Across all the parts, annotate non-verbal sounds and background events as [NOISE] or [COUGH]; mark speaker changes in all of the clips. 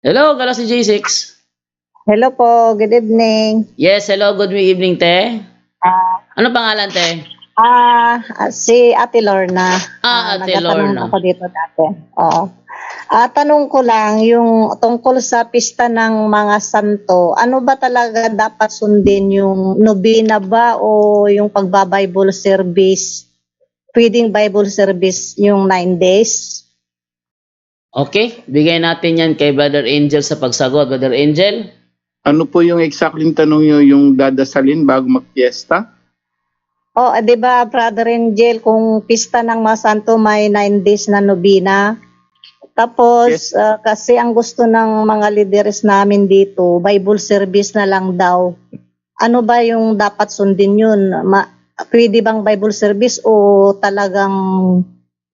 Speaker 1: Hello, Galaxy J6.
Speaker 2: Hello po, good evening.
Speaker 1: Yes, hello, good evening, te.
Speaker 2: Ah,
Speaker 1: Ano pangalan, te?
Speaker 2: ah, si Ate Lorna.
Speaker 1: Ah, Ate
Speaker 2: nagtatanong
Speaker 1: Lorna.
Speaker 2: ako dito dati. Oo. Ah, tanong ko lang, yung tungkol sa pista ng mga santo, ano ba talaga dapat sundin yung nobina ba o yung pagba-Bible service? Pwedeng Bible service yung nine days?
Speaker 1: Okay, bigay natin yan kay Brother Angel sa pagsagot. Brother Angel?
Speaker 3: Ano po yung exactly tanong nyo yung dadasalin bago magpiesta?
Speaker 2: Oh, eh, di ba, Brother Angel, kung pista ng mga santo may nine days na nobina. Tapos,
Speaker 3: Yes.
Speaker 2: ah, kasi ang gusto ng mga leaders namin dito, Bible service na lang daw. Ano ba yung dapat sundin yun? Ma- pwede bang Bible service o talagang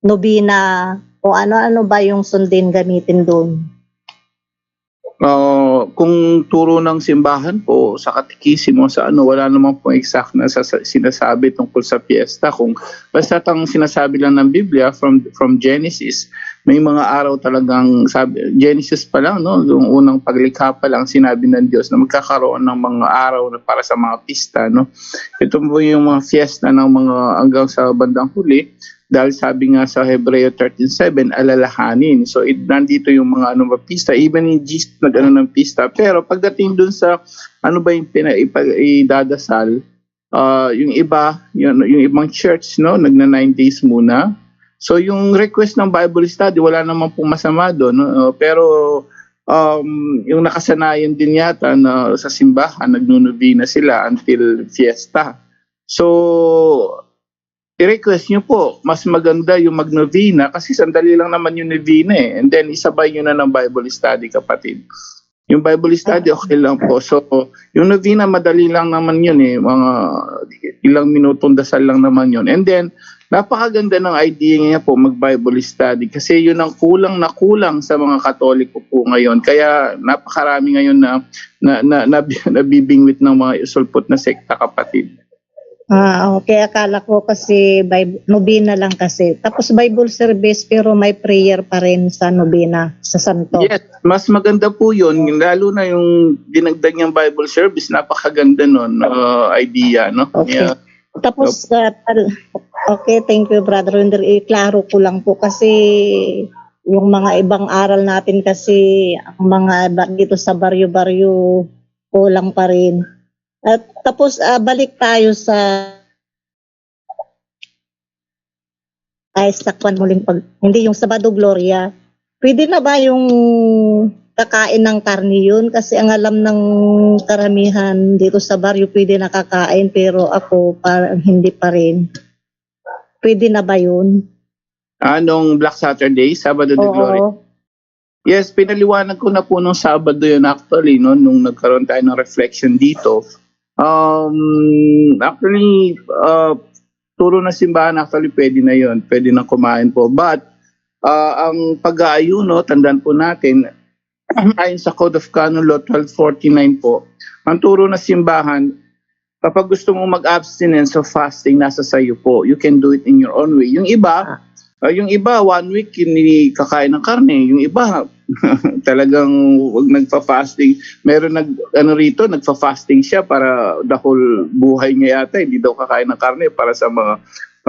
Speaker 2: nobina? O ano-ano ba yung sundin gamitin doon?
Speaker 3: Uh, kung turo ng simbahan po sa katikisimo sa ano, wala naman po exact na sinasabi tungkol sa fiesta. Kung basta ang sinasabi lang ng Biblia from from Genesis, may mga araw talagang sabi, Genesis pa lang, no? Yung unang paglikha pa lang sinabi ng Diyos na magkakaroon ng mga araw na para sa mga pista, no? Ito po yung mga fiesta ng mga hanggang sa bandang huli dahil sabi nga sa Hebreo 13.7, alalahanin. So, it, nandito yung mga ano ba, pista. Even in Jesus, nag-ano ng pista. Pero pagdating dun sa ano ba yung pina, ipa- idadasal, ah, yung iba, yung, yung ibang church, no, nagna nine days muna. So, yung request ng Bible study, wala naman pong masama doon. No? Uh, pero, um, yung nakasanayan din yata na sa simbahan, nagnunovena sila until fiesta. So, i-request nyo po, mas maganda yung magnovena kasi sandali lang naman yung novena eh. And then isabay nyo na ng Bible study kapatid. Yung Bible study okay lang po. So yung novena madali lang naman yun eh. Mga ilang minutong dasal lang naman yun. And then napakaganda ng idea niya po mag-Bible study kasi yun ang kulang na kulang sa mga Katoliko po ngayon. Kaya napakarami ngayon na, na, na, na [LAUGHS] nabibingwit ng mga isulpot na sekta kapatid.
Speaker 2: Ah, okay. Akala ko kasi Bible, nobina lang kasi. Tapos Bible service pero may prayer pa rin sa nobina, sa santo.
Speaker 3: Yes, mas maganda po yun. Lalo na yung dinagdag niyang Bible service, napakaganda nun uh, idea. No?
Speaker 2: Okay.
Speaker 3: Yeah.
Speaker 2: Tapos, tal- okay, thank you, Brother Wender. I-klaro ko lang po kasi yung mga ibang aral natin kasi, ang mga dito sa baryo-baryo, kulang pa rin. At tapos, ah, balik tayo sa ay sakwan muling pag hindi yung Sabado Gloria. Pwede na ba yung kakain ng karne yun? Kasi ang alam ng karamihan dito sa baryo pwede nakakain pero ako parang hindi pa rin. Pwede na ba yun?
Speaker 3: Anong Black Saturday, Sabado de Glory?
Speaker 2: Oo.
Speaker 3: Yes, pinaliwanag ko na po nung Sabado yun actually, no, nung nagkaroon tayo ng reflection dito. Um, actually, uh, turo na simbahan, actually pwede na yun. Pwede na kumain po. But, uh, ang pag-aayuno, tandaan po natin, [CLEARS THROAT] ayon sa Code of Canon Law 1249 po, ang turo na simbahan, kapag gusto mo mag-abstinence of fasting, nasa sayo po. You can do it in your own way. Yung iba, uh, yung iba, one week, hindi kakain ng karne. Yung iba, [LAUGHS] talagang wag nagfa-fasting. Meron nag ano rito, nagfa-fasting siya para the whole buhay niya yata hindi daw kakain ng karne para sa mga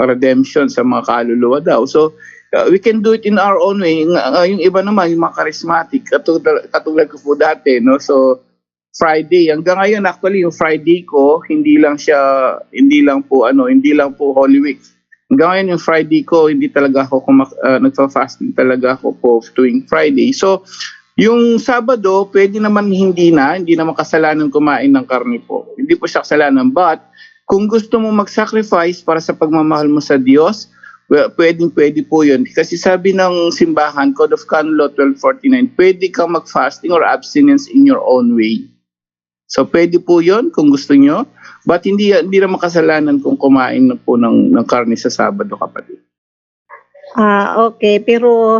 Speaker 3: redemption sa mga kaluluwa daw. So uh, we can do it in our own way. Yung, uh, yung iba naman, yung mga charismatic, katulad, katulad ko po dati, no? So Friday, hanggang ngayon actually yung Friday ko, hindi lang siya, hindi lang po ano, hindi lang po Holy Week. Hanggang ngayon yung Friday ko, hindi talaga ako kumak- uh, nagfa-fasting talaga ako po tuwing Friday. So, yung Sabado, pwede naman hindi na, hindi naman kasalanan kumain ng karne po. Hindi po siya kasalanan. But, kung gusto mo mag-sacrifice para sa pagmamahal mo sa Diyos, well, pwedeng pwede po yun. Kasi sabi ng simbahan, Code of Canon Law 1249, pwede kang mag-fasting or abstinence in your own way. So, pwede po yun kung gusto nyo. But hindi, hindi naman kasalanan kung kumain na po ng, ng karne sa Sabado, kapatid.
Speaker 2: Ah, okay. Pero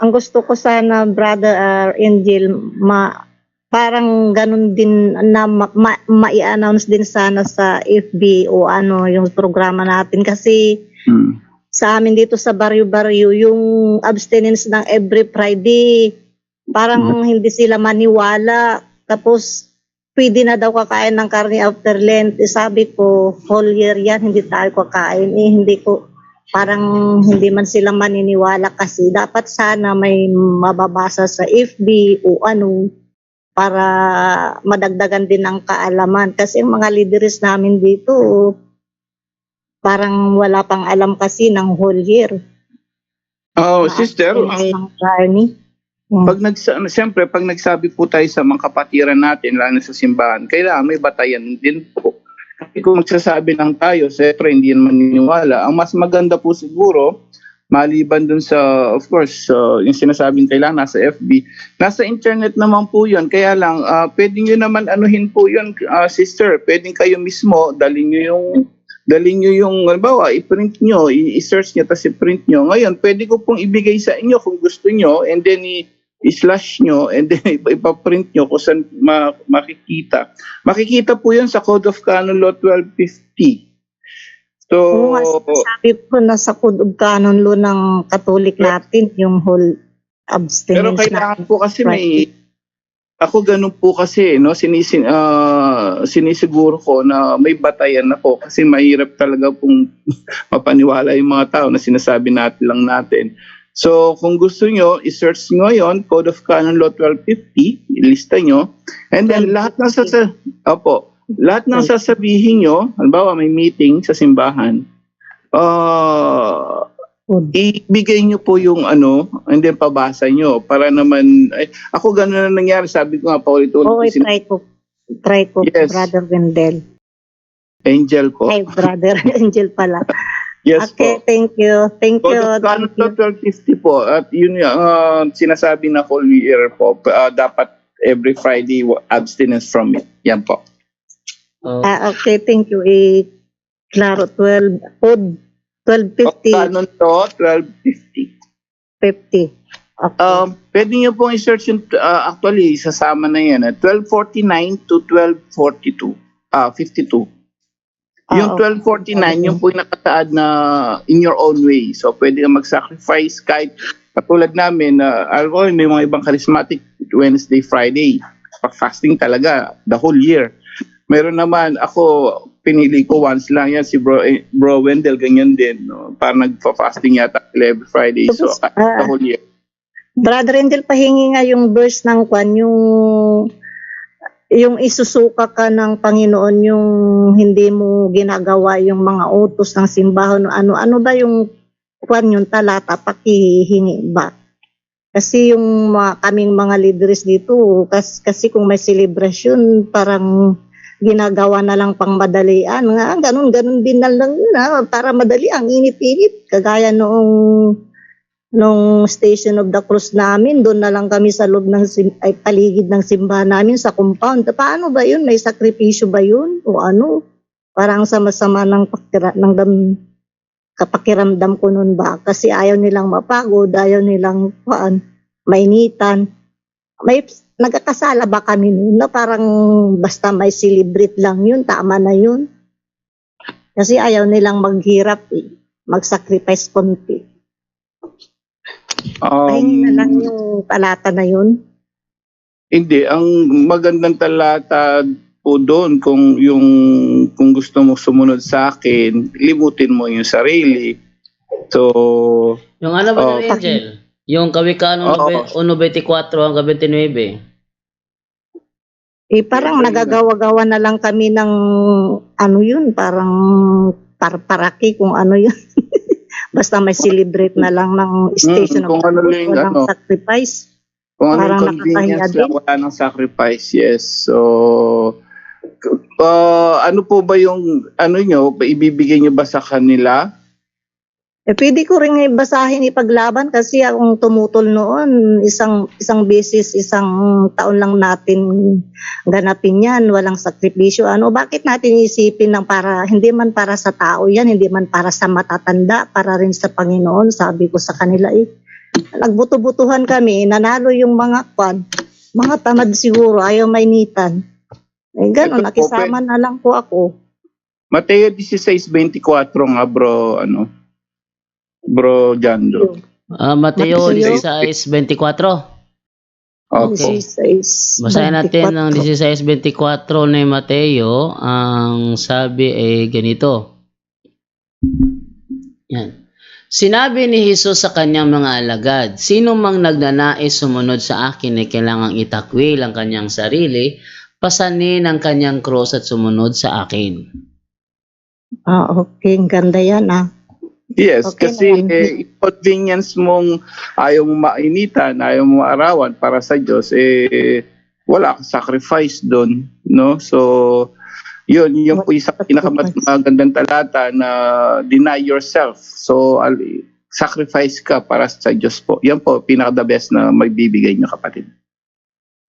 Speaker 2: ang gusto ko sana, Brother uh, Angel, ma parang ganun din na ma- ma- ma-announce din sana sa FB o ano yung programa natin kasi
Speaker 3: Hmm.
Speaker 2: sa amin dito sa baryo-baryo yung abstinence ng every Friday parang hindi sila maniwala. Tapos, pwede na daw kakain ng karne after Lent. Eh, sabi ko, whole year yan, hindi tayo kakain. Eh, hindi ko, parang hindi man sila maniniwala kasi dapat sana may mababasa sa FB o ano para madagdagan din ang kaalaman. Kasi ang mga leaders namin dito, parang wala pang alam kasi ng whole year.
Speaker 3: Oh, sister,
Speaker 2: abstinence
Speaker 3: ang
Speaker 2: Hmm.
Speaker 3: pag nagsa siyempre pag nagsabi po tayo sa mga kapatiran natin lalo sa simbahan, kailangan may batayan din po. Kasi kung magsasabi lang tayo, siyempre hindi naman maniniwala. Ang mas maganda po siguro, maliban dun sa, of course, uh, yung sinasabing kailangan nasa FB, nasa internet naman po yun. Kaya lang, uh, pwede nyo naman anuhin po yun, uh, sister. Pwede kayo mismo, dalhin nyo yung dalhin nyo yung, halimbawa, i-print nyo, i-search nyo, tapos i-print nyo. Ngayon, pwede ko pong ibigay sa inyo kung gusto nyo, and then i- i-slash nyo, and then ipa- [LAUGHS] ipaprint nyo kung saan ma- makikita. Makikita po yun sa Code of Canon Law 1250. So,
Speaker 2: Oo sabi ko na sa Code of Canon Law ng Catholic natin, yung whole
Speaker 3: pero
Speaker 2: abstinence
Speaker 3: kailangan
Speaker 2: natin.
Speaker 3: po kasi may, ako ganun po kasi, no, sinisin, ah, sinisiguro ko na may batayan ako kasi mahirap talaga pong [LAUGHS] mapaniwala yung mga tao na sinasabi natin lang natin. So, kung gusto nyo, i-search nyo ngayon, Code of Canon Law 1250, ilista nyo, and then lahat ng sasa, opo, lahat ng sasabihin nyo, halimbawa may meeting sa simbahan, ah,
Speaker 2: Code.
Speaker 3: ibigay nyo po yung ano, and then pabasa nyo para naman, ay, ako ganun na nangyari, sabi ko nga, paulit-ulit,
Speaker 2: Oo,
Speaker 3: sin-
Speaker 2: try ko. Try ko,
Speaker 3: Yes.
Speaker 2: Brother Wendell.
Speaker 3: angel ko.
Speaker 2: Ay, Brother [LAUGHS] Angel pala.
Speaker 3: Yes
Speaker 2: okay,
Speaker 3: po.
Speaker 2: thank you. Thank you.
Speaker 3: Of Canon
Speaker 2: Thank you.
Speaker 3: 1250 po, at yun yung ah, sinasabi na Holy Year po, ah, dapat every Friday abstinence from it. Yan po.
Speaker 1: Oh,
Speaker 2: Ah, okay, thank you. Eh, klaro, 12, Code
Speaker 3: Code
Speaker 2: 1250,
Speaker 3: Canon to 1250.
Speaker 2: 50. Okay.
Speaker 3: Um, pwede nyo pong i-search yung, ah, actually, sasama na yan, eh, 1249 to 1242, ah, 52. Yung
Speaker 2: Oo.
Speaker 3: 1249, yung po yung nakataad na in your own way. So, pwede ka mag-sacrifice kahit katulad namin, na alam ko, may mga ibang charismatic Wednesday, Friday. Fasting talaga, the whole year. Meron naman, ako, pinili ko once lang yan, si bro, eh, bro Wendell, ganyan din. No? Parang nagpa-fasting yata every Friday. So, kahit the
Speaker 2: ah,
Speaker 3: whole year.
Speaker 2: Brother Rendel, pahingi nga yung verse ng kwan, yung yung isusuka ka ng Panginoon yung hindi mo ginagawa yung mga utos ng simbahan ano ano ba yung kwan yung talata pakihingi ba? Kasi yung mga, kaming mga leaders dito kasi, kasi kung may celebration parang ginagawa na lang pang madalian nga ganun ganun din na lang yun para madali ang init-init kagaya noong nung Station of the Cross namin, doon na lang kami sa loob ng sim- ay, paligid ng simbahan namin sa compound. Paano ba yun? May sakripisyo ba yun? O ano? Parang sama-sama ng, pakira, ng dam, kapakiramdam ko noon ba? Kasi ayaw nilang mapagod, ayaw nilang paan, mainitan. May nagkakasala ba kami noon na parang basta may celebrate lang yun, tama na yun. Kasi ayaw nilang maghirap eh, mag-sacrifice konti. Pahingi na lang
Speaker 3: Um,
Speaker 2: yung talata na yun.
Speaker 3: Hindi, ang magandang talata po doon kung yung kung gusto mo sumunod sa akin, limutin mo yung sarili. So,
Speaker 1: yung ano ba
Speaker 3: oh.
Speaker 1: yung Angel? Yung Kawikaan
Speaker 3: Oo.
Speaker 1: 1.24 hanggang 29.
Speaker 2: Eh, parang
Speaker 3: Yeah,
Speaker 2: nagagawa-gawa na lang kami ng ano yun, parang parparaki kung ano yun. [LAUGHS] Basta may celebrate na lang ng station
Speaker 3: kung
Speaker 2: of
Speaker 3: ano
Speaker 2: the
Speaker 3: lang yung ano.
Speaker 2: sacrifice.
Speaker 3: kung ano yung convenience lang, wala nang sacrifice, yes. So, uh, ano po ba yung, ano nyo, ibibigay nyo ba sa kanila?
Speaker 2: Eh, pwede ko rin basahin ipaglaban kasi akong tumutol noon, isang isang beses, isang taon lang natin ganapin yan, walang sakripisyo. Ano, bakit natin isipin ng para, hindi man para sa tao yan, hindi man para sa matatanda, para rin sa Panginoon, sabi ko sa kanila eh. Nagbuto-butuhan kami, nanalo yung mga kwan, mga tamad siguro, ayaw mainitan. Eh,
Speaker 3: po,
Speaker 2: nakisama na lang po ako.
Speaker 3: Mateo 16.24 nga bro, ano, bro Jando.
Speaker 1: Ah, Mateo
Speaker 2: Mateo.
Speaker 1: 16.24.
Speaker 3: Opo.
Speaker 2: 16,
Speaker 1: Basahin natin ng
Speaker 2: 24.
Speaker 1: 16.24 ni Mateo. Ang sabi ay ganito. Yan. Sinabi ni Jesus sa kanyang mga alagad, Sino mang nagnanais sumunod sa akin ay kailangang itakwil ang kanyang sarili, pasanin ang kanyang cross at sumunod sa akin.
Speaker 2: Ah, okay. Ang ganda yan ah.
Speaker 3: Yes,
Speaker 2: Okay
Speaker 3: kasi eh, convenience mong ayaw mo mainitan, ayaw mo maarawan para sa Diyos, eh, wala kang sacrifice doon, no? So, yun, yun po isa pinakamagandang talata na deny yourself. So, al- sacrifice ka para sa Diyos po. Yan po, pinaka-the best na magbibigay niyo kapatid.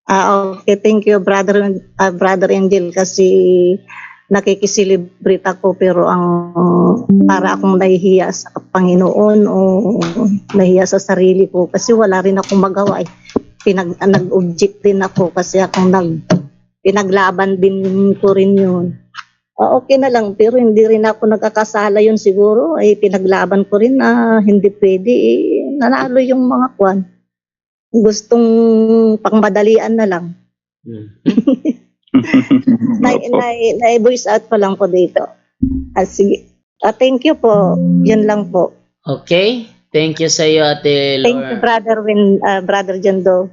Speaker 2: Ah, okay. Thank you, brother, ah, brother Angel, kasi nakikisilibrate ako pero ang para akong nahihiya sa Panginoon o nahiya sa sarili ko kasi wala rin akong magawa eh. Pinag, nag-object din ako kasi akong nag, pinaglaban din ko rin yun. Ah, okay na lang pero hindi rin ako nagkakasala yun siguro ay pinaglaban ko rin na hindi pwede eh, nanalo yung mga kwan gustong pangmadalian na lang.
Speaker 1: Hmm. [LAUGHS]
Speaker 2: Na, na, na, voice out pa lang po dito. Ah, sige. Ah, thank you po. Yan lang po.
Speaker 1: Okay? Thank you sa iyo, Ate
Speaker 2: Thank you,
Speaker 1: Laura.
Speaker 2: brother Win, ah, brother Jando.